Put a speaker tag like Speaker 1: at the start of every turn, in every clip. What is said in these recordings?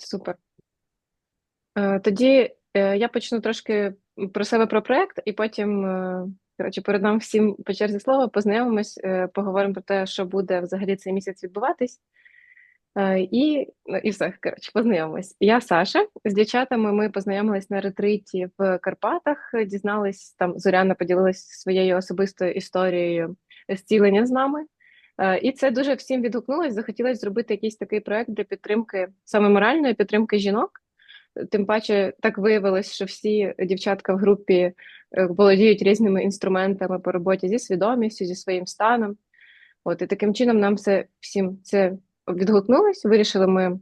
Speaker 1: Супер. Е, Тоді е, я почну трошки про себе про проект, і потім, е, коротше, передам всім по черзі слово, познайомимось, поговоримо про те, що буде взагалі цей місяць відбуватись. І, ну, і все, коротше, познайомимось. Я Саша. З дівчатами ми познайомились на ретриті в Карпатах, дізнались там, Зоряна поділилась своєю особистою історією зцілення з нами. Е, І це дуже всім відгукнулось. Захотілося зробити якийсь такий проект для підтримки, саме моральної підтримки жінок. Тим паче так виявилось, що всі дівчатка в групі е, володіють різними інструментами по роботі зі свідомістю, зі своїм станом. От і таким чином нам все всім це відгукнулось. Вирішили ми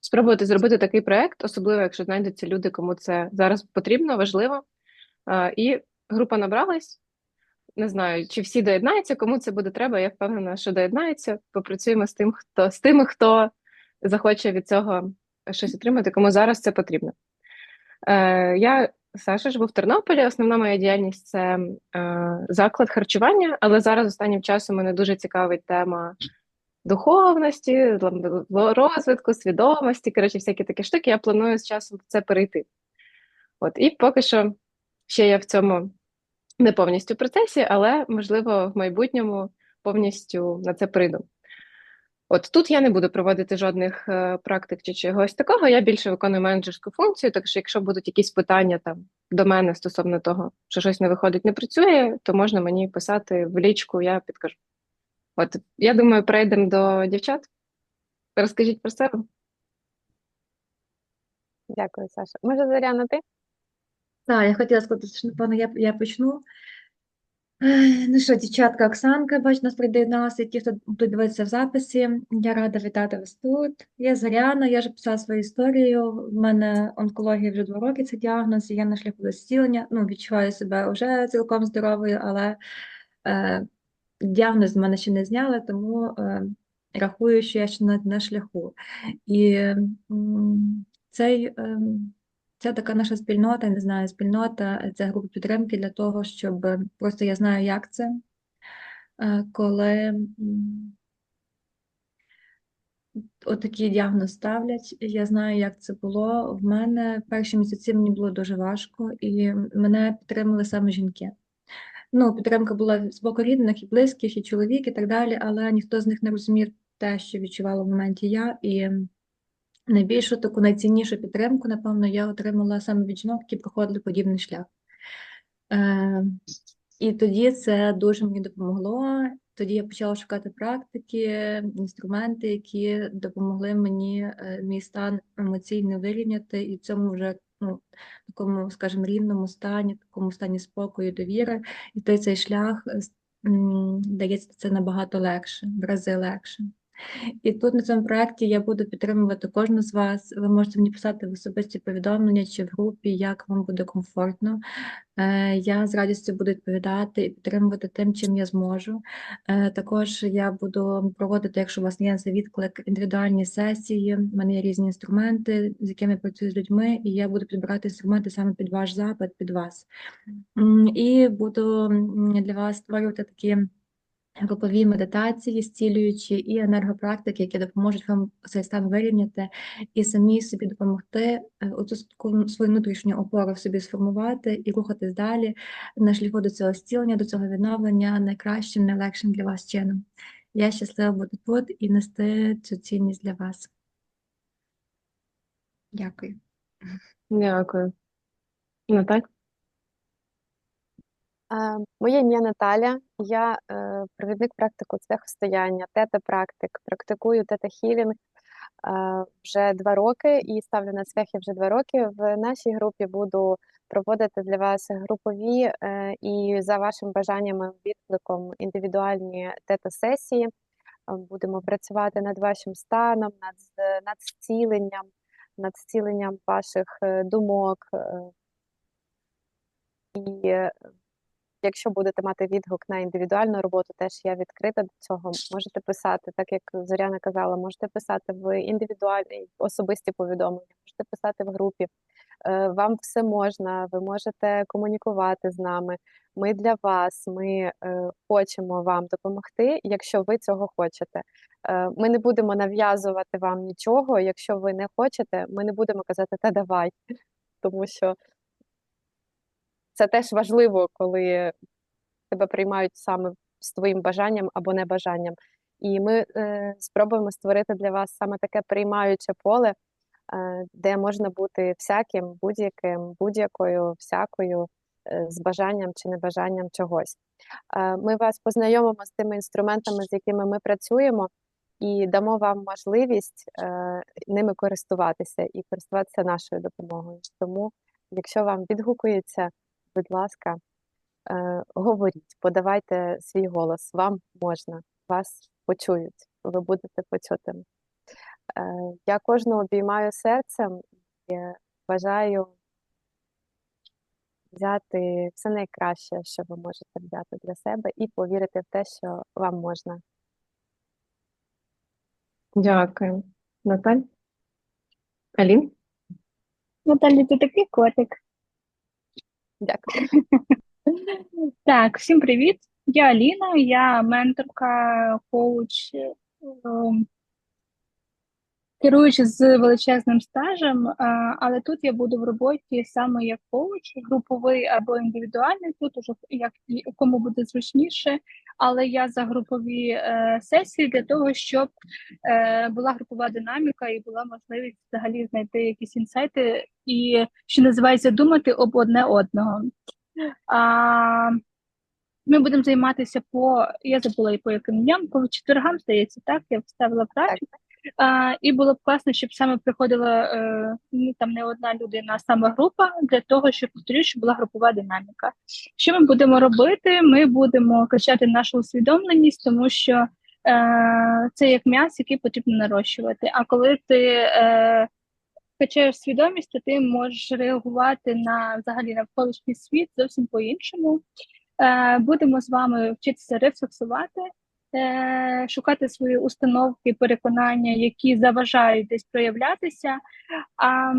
Speaker 1: спробувати зробити такий проект, особливо якщо знайдуться люди, кому це зараз потрібно, важливо. Е, І група набралась. Не знаю, чи всі доєднаються, кому це буде треба. Я впевнена, що доєднаються. Попрацюємо з тим, хто з тими, хто захоче від цього щось отримати, кому зараз це потрібно. Е, Я Саша живу в Тернополі. Основна моя діяльність це е, заклад харчування, але зараз останнім часом мене дуже цікавить тема духовності, розвитку, свідомості. Коротше, всякі такі штуки. Я планую з часом це перейти. От, і поки що ще я в цьому не повністю в процесі, але можливо в майбутньому повністю на це прийду. От тут я не буду проводити жодних е, практик чи чогось такого. Я більше виконую менеджерську функцію. Так що, якщо будуть якісь питання там до мене стосовно того, що щось не виходить, не працює, то можна мені писати в лічку, я підкажу. От я думаю, перейдемо до дівчат. Розкажіть про себе.
Speaker 2: Дякую, Саша. Може, Зоряна, ти?
Speaker 3: Так, я хотіла сказати, що напевно я, я почну. Ну що, дівчатка Оксанка, бач, нас приєдналася, ті, хто тут дивиться в записі. Я рада вітати вас тут. Я Зоряна, я вже писала свою історію. В мене онкологія вже два роки, це діагноз, і я на шляху до зцілення. Ну, відчуваю себе вже цілком здоровою, але е, діагноз в мене ще не зняли, тому е, рахую, що я ще на, на шляху. І м, цей. Е, це така наша спільнота, не знаю, спільнота, це група підтримки для того, щоб просто я знаю, як це, е, коли отакий діагноз ставлять. Я знаю, як це було. В мене перші місяці мені було дуже важко, і мене підтримали саме жінки. Ну, підтримка була з боку рідних і близьких, і чоловік, і так далі, але ніхто з них не розумів те, що відчувала в моменті я. І Найбільшу таку найціннішу підтримку, напевно, я отримала саме від жінок, які проходили подібний шлях. Е, і тоді це дуже мені допомогло. Тоді я почала шукати практики, інструменти, які допомогли мені е, мій стан емоційний вирівняти, і в цьому вже ну, такому, скажімо, рівному стані, такому стані спокою, довіри. І той цей шлях дається це набагато легше, в рази легше. І тут на цьому проєкті я буду підтримувати кожну з вас. Ви можете мені писати в особисті повідомлення чи в групі, як вам буде комфортно. Е, Я з радістю буду відповідати і підтримувати тим, чим я зможу. Е, Також я буду проводити, якщо у вас є за відклик, індивідуальні сесії. У мене є різні інструменти, з якими я працюю з людьми, і я буду підбирати інструменти саме під ваш запит, під вас. І буду для вас створювати такі групові медитації, зцілюючі і енергопрактики, які допоможуть вам цей стан вирівняти і самі собі допомогти е, оцю свою внутрішню опору в собі сформувати і рухатись далі на шляху до цього зцілення, до цього відновлення найкращим, найлегшим для вас чином. Я щаслива бути тут і нести цю цінність для вас. Дякую.
Speaker 1: Дякую. Наталь?
Speaker 2: Моє ім'я Наталя, я е, провідник практику цвяхостояння, тета-практик, практикую тета-хілінг е, вже два роки і ставлю на цвяхи вже два роки. В нашій групі буду проводити для вас групові е, і за вашим бажанням відкликом індивідуальні тета-сесії. Будемо працювати над вашим станом, над, над зціленням, над зціленням ваших думок. І Якщо будете мати відгук на індивідуальну роботу, теж я відкрита до цього. Можете писати, так як Зоряна казала, можете писати в індивідуальні особисті повідомлення, можете писати в групі. Е, Вам все можна, ви можете комунікувати з нами. Ми для вас, ми е, хочемо вам допомогти, якщо ви цього хочете. Е, Ми не будемо нав'язувати вам нічого. Якщо ви не хочете, ми не будемо казати та давай, тому що це теж важливо, коли тебе приймають саме з твоїм бажанням або небажанням. І ми е, спробуємо створити для вас саме таке приймаюче поле, е, де можна бути всяким, будь-яким, будь-якою, всякою, е, з бажанням чи небажанням чогось. Е, Ми вас познайомимо з тими інструментами, з якими ми працюємо, і дамо вам можливість е, ними користуватися і користуватися нашою допомогою. Тому, якщо вам відгукується, будь ласка, е, говоріть, подавайте свій голос, вам можна, вас почують, ви будете почутими. Е, Я кожного обіймаю серцем і бажаю взяти все найкраще, що ви можете взяти для себе, і повірити в те, що вам можна.
Speaker 1: Дякую. Наталь? Алін?
Speaker 4: Наталі, ти такий котик.
Speaker 2: Дякую.
Speaker 4: Так, всім привіт. Я Аліна, я менторка, коуч, ем, керуючи з величезним стажем, але тут я буду в роботі саме як коуч, груповий або індивідуальний, тут уже як кому буде зручніше, але я за групові е, сесії для того, щоб е, була групова динаміка і була можливість взагалі знайти якісь інсайти і, що називається, думати об одне одного. А, ми будемо займатися по, я забула і по яким дням, по четвергам, здається, так, я вставила графік. А, і було б класно, щоб саме приходила е, ну, там не одна людина, а саме група, для того, щоб повторюю, щоб була групова динаміка. Що ми будемо робити? Ми будемо качати нашу усвідомленість, тому що е, це як м'ясо, який потрібно нарощувати. А коли ти е, качаєш свідомість, то ти можеш реагувати на взагалі навколишній світ зовсім по-іншому. Е, будемо з вами вчитися рефлексувати, шукати свої установки, переконання, які заважають десь проявлятися. А,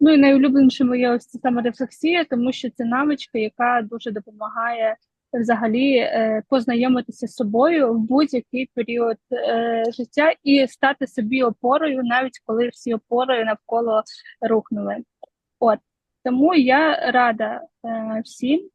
Speaker 4: ну і найулюбленіше моє ось це саме рефлексія, тому що це навичка, яка дуже допомагає взагалі е, познайомитися з собою в будь-який період е, життя і стати собі опорою, навіть коли всі опори навколо рухнули. От тому я рада е, всім,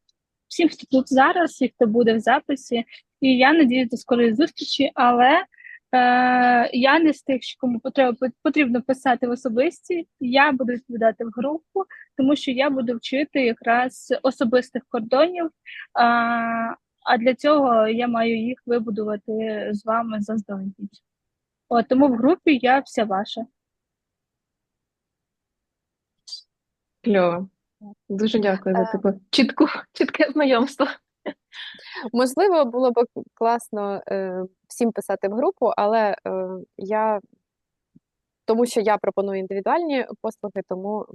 Speaker 4: всім, хто тут зараз, і хто буде в записі. І я надіюсь до скорої зустрічі, але е, я не з тих, що кому потрібно, потрібно писати в особисті. Я буду відповідати в групу, тому що я буду вчити якраз особистих кордонів. А, а для цього я маю їх вибудувати з вами заздалегідь. От тому в групі я вся ваша.
Speaker 1: Кльово. Дуже дякую за
Speaker 2: Е.
Speaker 1: таку чітку, чітке знайомство.
Speaker 2: Можливо, було б класно е, всім писати в групу, але е, я тому що я пропоную індивідуальні послуги, тому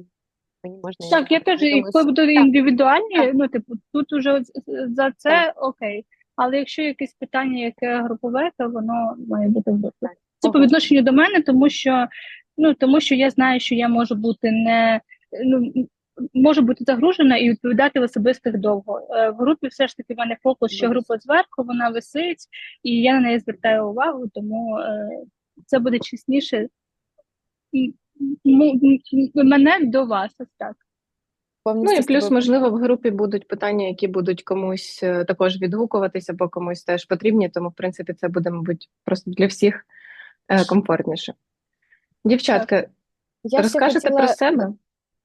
Speaker 2: мені можна
Speaker 4: Так, я теж і
Speaker 2: думаю,
Speaker 4: буду
Speaker 2: так.
Speaker 4: індивідуальні,
Speaker 2: Так.
Speaker 4: ну типу, тут уже за це окей. Але якщо якесь питання, яке групове, то воно має бути в групі. Це по відношенню до мене, тому що ну тому що я знаю, що я можу бути не ну можу бути загружена і відповідати в особистих довго. Е, В групі все ж таки в мене фокус, що група зверху, вона висить, і я на неї звертаю увагу, тому е, це буде чесніше. Мене до вас ось так.
Speaker 1: Ну і плюс, можливо, в групі будуть питання, які будуть комусь е, також відгукуватися, бо комусь теж потрібні. Тому, в принципі, це буде, мабуть, просто для всіх комфортніше. Дівчатка,
Speaker 2: Я
Speaker 1: розкажете
Speaker 2: хотіла,
Speaker 1: про себе?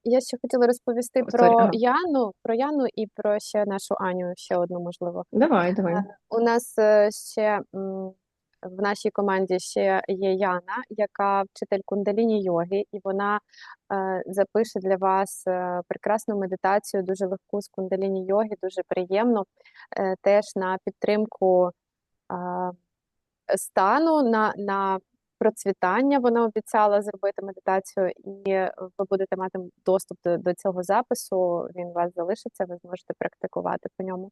Speaker 2: Я ще хотіла розповісти
Speaker 1: О,
Speaker 2: про
Speaker 1: ага.
Speaker 2: Яну, про Яну і про ще нашу Аню, ще одну можливо.
Speaker 1: Давай, давай.
Speaker 2: Е, У нас е, ще в нашій команді ще є Яна, яка вчитель кундаліні йоги, і вона е, запише для вас прекрасну медитацію, дуже легку з кундаліні йоги, дуже приємно. Теж на підтримку стану, на, на процвітання вона обіцяла зробити медитацію, і ви будете мати доступ до, до цього запису. Він у вас залишиться, ви зможете практикувати по ньому.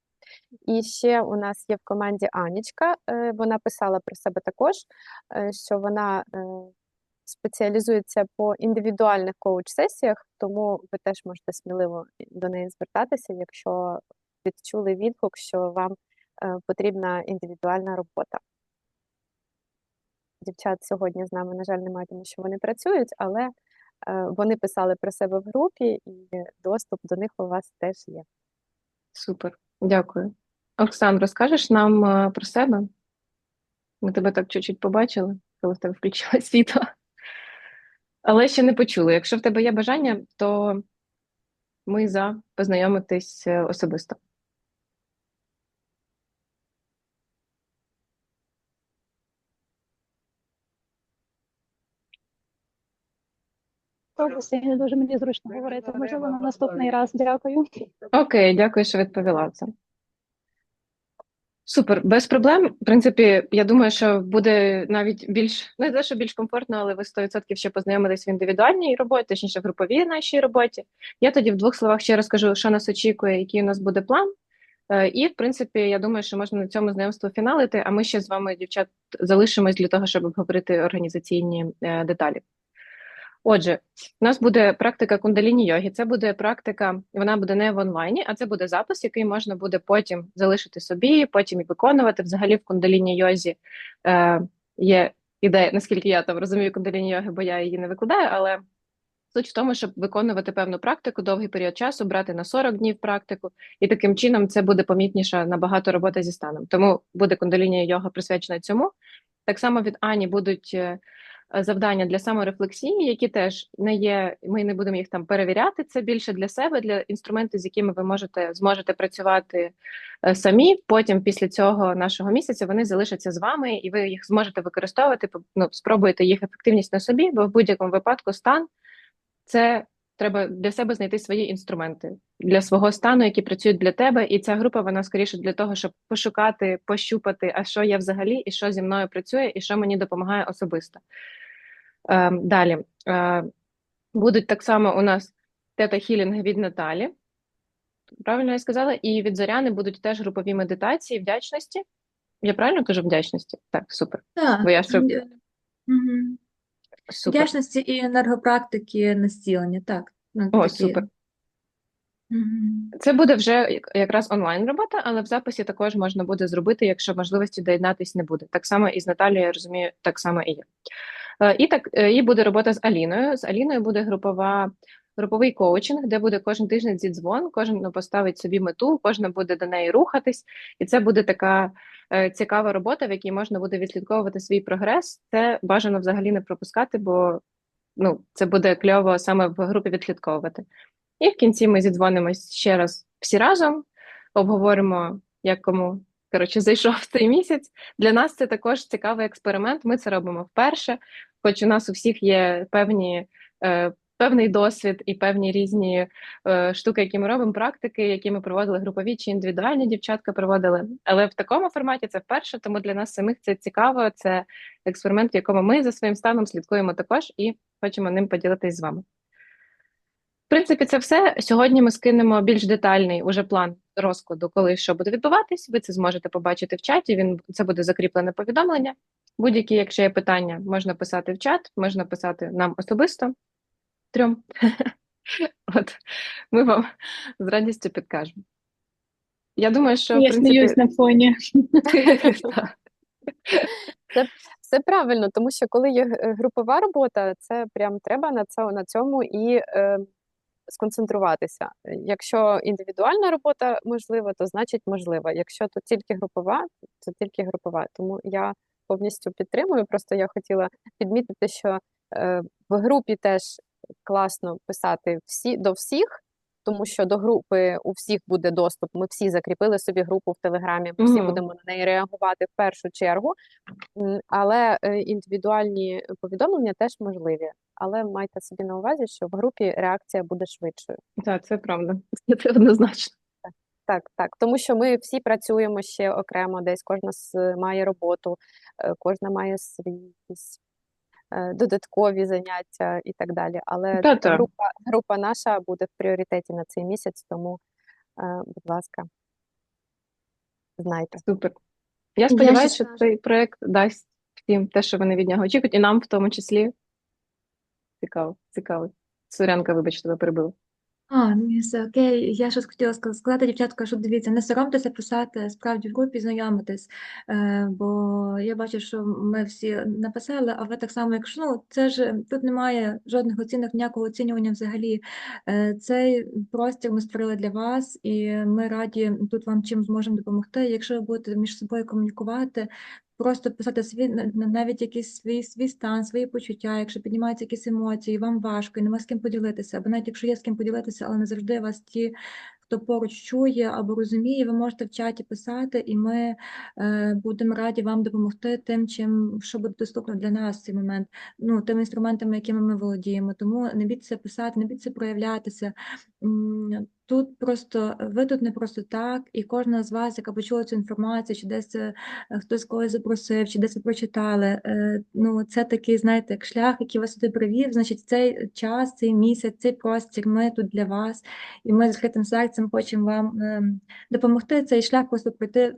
Speaker 2: І ще у нас є в команді Анічка. е, Вона писала про себе також, е, що вона е, спеціалізується по індивідуальних коуч-сесіях, тому ви теж можете сміливо до неї звертатися, якщо відчули відгук, що вам потрібна індивідуальна робота. Дівчат сьогодні з нами, на жаль, немає, тому що вони працюють, але е, вони писали про себе в групі, і доступ до них у вас теж є.
Speaker 1: Супер, дякую. Оксан, розкажеш нам е, про себе? Ми тебе так чуть-чуть побачили, коли в тебе включило світло. Але ще не почули. Якщо в тебе є бажання, то ми за познайомитись е, особисто.
Speaker 5: Добре, не дуже мені зручно говорити. Можливо, на наступний раз. Дякую.
Speaker 1: Окей, дякую, що відповіла це. Супер, без проблем. В принципі, я думаю, що буде навіть більш не те, що більш комфортно, але ви 100% ще познайомитесь в індивідуальній роботі, точніше в груповій нашій роботі. Я тоді в двох словах ще розкажу, що нас очікує, який у нас буде план. Е, І, в принципі, я думаю, що можна на цьому знайомство фіналити, а ми ще з вами, дівчат, залишимось для того, щоб обговорити організаційні е, деталі. Отже, у нас буде практика кундаліні йоги. Це буде практика, вона буде не в онлайні, а це буде запис, який можна буде потім залишити собі, потім і виконувати. Взагалі в кундаліні йозі е, є ідея, наскільки я там розумію кундаліні йоги, бо я її не викладаю, але суть в тому, щоб виконувати певну практику довгий період часу, брати на 40 днів практику, і таким чином це буде помітніша набагато робота зі станом. Тому буде кундаліні йога присвячена цьому. Так само від Ані будуть. Е, завдання для саморефлексії, які теж не є, ми не будемо їх там перевіряти. Це більше для себе, для інструментів, з якими ви можете зможете працювати е, самі. Потім, після цього нашого місяця, вони залишаться з вами, і ви їх зможете використовувати. ну, спробуйте їх ефективність на собі, бо в будь-якому випадку стан це треба для себе знайти свої інструменти для свого стану, які працюють для тебе. І ця група вона скоріше для того, щоб пошукати, пощупати, а що я взагалі, і що зі мною працює, і що мені допомагає особисто. Е, далі е, будуть так само у нас тета-хілінги від Наталі. Правильно я сказала, і від Зоряни будуть теж групові медитації вдячності. Я правильно кажу вдячності? Так, супер.
Speaker 3: Так.
Speaker 1: Бо я ще-
Speaker 3: Мгм.
Speaker 1: Супер.
Speaker 3: Вдячності і енергопрактики націлення, так. Ну,
Speaker 1: О,
Speaker 3: такі.
Speaker 1: супер. Це буде вже якраз онлайн робота, але в записі також можна буде зробити, якщо можливості доєднатись не буде. Так само і з Наталією, я розумію, так само і є. Е, І так е, і буде робота з Аліною. З Аліною буде групова. Груповий коучинг, де буде кожен тиждень зідзвон, кожен поставить собі мету, кожен буде до неї рухатись, і це буде така е, цікава робота, в якій можна буде відслідковувати свій прогрес. Це бажано взагалі не пропускати, бо ну, це буде кльово саме в групі відслідковувати. І в кінці ми зідзвонимось ще раз всі разом, обговоримо, як кому коротше зайшов цей місяць. Для нас це також цікавий експеримент. Ми це робимо вперше, хоч у нас у всіх є певні. Е, Певний досвід і певні різні е, штуки, які ми робимо, практики, які ми проводили групові чи індивідуальні дівчатка проводили. Але в такому форматі це вперше, тому для нас самих це цікаво. Це експеримент, в якому ми за своїм станом слідкуємо також і хочемо ним поділитись з вами. В принципі, це все. Сьогодні ми скинемо більш детальний уже план розкладу, коли що буде відбуватись. Ви це зможете побачити в чаті. Він це буде закріплене повідомлення. Будь-які, якщо є питання, можна писати в чат, можна писати нам особисто. Трьом. От ми вам з радістю підкажемо. Я думаю, що
Speaker 4: Я
Speaker 1: принципі...
Speaker 4: сміюсь на фоні.
Speaker 1: Так.
Speaker 2: Все правильно, тому що коли є групова робота, це прям треба на це на цьому і е, сконцентруватися. Якщо індивідуальна робота можлива, то значить можлива. Якщо то тільки групова, то тільки групова. Тому я повністю підтримую. Просто я хотіла підмітити, що е, в групі теж класно писати всі до всіх. Тому що до групи у всіх буде доступ. Ми всі закріпили собі групу в Телеграмі, ми всі
Speaker 1: Мгм.
Speaker 2: будемо на неї реагувати в першу чергу. Але е, індивідуальні повідомлення теж можливі. Але майте собі на увазі, що в групі реакція буде швидшою.
Speaker 1: Так, це правда. Це однозначно.
Speaker 2: Так, так, тому що ми всі працюємо ще окремо, десь кожна має роботу, е, кожна має свої якісь додаткові заняття і так далі. Але
Speaker 1: Та-та.
Speaker 2: група, група наша буде в пріоритеті на цей місяць, тому, е, будь ласка, знайте.
Speaker 1: Супер. Я сподіваюся, що цей проект дасть всім те, що вони від нього очікують, і нам в тому числі. Цікаво, цікаво. Сурянка, вибачте, тебе перебила.
Speaker 3: А, ні, все окей. Я щось хотіла ска- сказати, дівчатка, що дивіться, не соромтеся писати справді в групі, знайомитись, е, бо я бачу, що ми всі написали, а ви так само, якщо ну, це ж тут немає жодних оцінок, ніякого оцінювання взагалі. Е, Цей простір ми створили для вас, і ми раді тут вам чим зможемо допомогти. Якщо ви будете між собою комунікувати, Просто писати свій на- на- навіть якийсь свій свій стан, свої почуття, якщо піднімаються якісь емоції, вам важко і нема з ким поділитися, або навіть якщо є з ким поділитися, але не завжди вас ті, хто поруч чує або розуміє, ви можете в чаті писати, і ми е, будемо раді вам допомогти тим, чим що буде доступно для нас в цей момент, ну тими інструментами, якими ми володіємо. Тому не бійтеся писати, не бійтеся проявлятися. Тут просто ви тут не просто так, і кожна з вас, яка почула цю інформацію, чи десь е, хтось когось запросив, чи десь ви прочитали. е, Ну, це такий, знаєте, як шлях, який вас сюди привів. Значить, цей час, цей місяць, цей простір, ми тут для вас, і ми з відкритим серцем хочемо вам ем, допомогти цей шлях просто пройти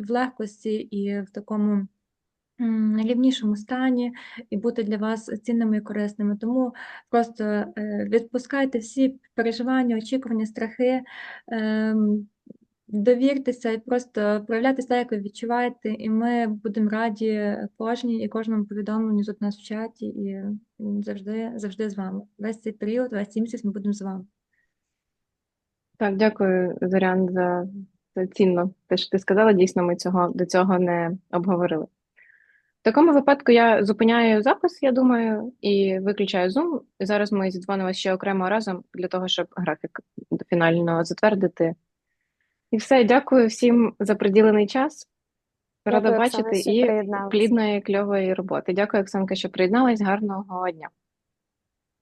Speaker 3: в легкості і в такому. Рівнішому стані і бути для вас цінними і корисними. Тому просто е, відпускайте всі переживання, очікування, страхи, ем, довіртеся і просто проявляйтеся як ви відчуваєте, і ми будемо раді кожній і кожному повідомленню тут нас в чаті, і завжди, завжди з вами. Весь цей період, весь цей місяць ми будемо з вами.
Speaker 1: Так, дякую, Зорян, за це цінно. Те, що ти сказала, дійсно, ми цього до цього не обговорили. В такому випадку я зупиняю запис, я думаю, і виключаю Zoom. І зараз ми зідзвонимося ще окремо разом для того, щоб графік фінально затвердити. І все, дякую всім за приділений час. Рада
Speaker 2: Дякую,
Speaker 1: бачити
Speaker 2: Оксана,
Speaker 1: і плідної, кльової роботи. Дякую, Оксанка, що приєдналась. Гарного дня.